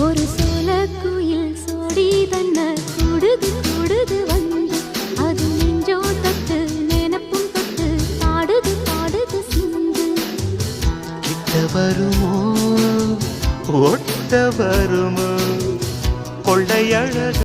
ஒரு சோல குயில் சோடி தன்ன கூடுது கூடுது வந்து அது நெஞ்சோ தட்டு நினப்பும் தொட்டு பாடுது பாடுது சிந்து. கிட்ட வருமோ ஒட்ட வருமோ கொள்ளையழகு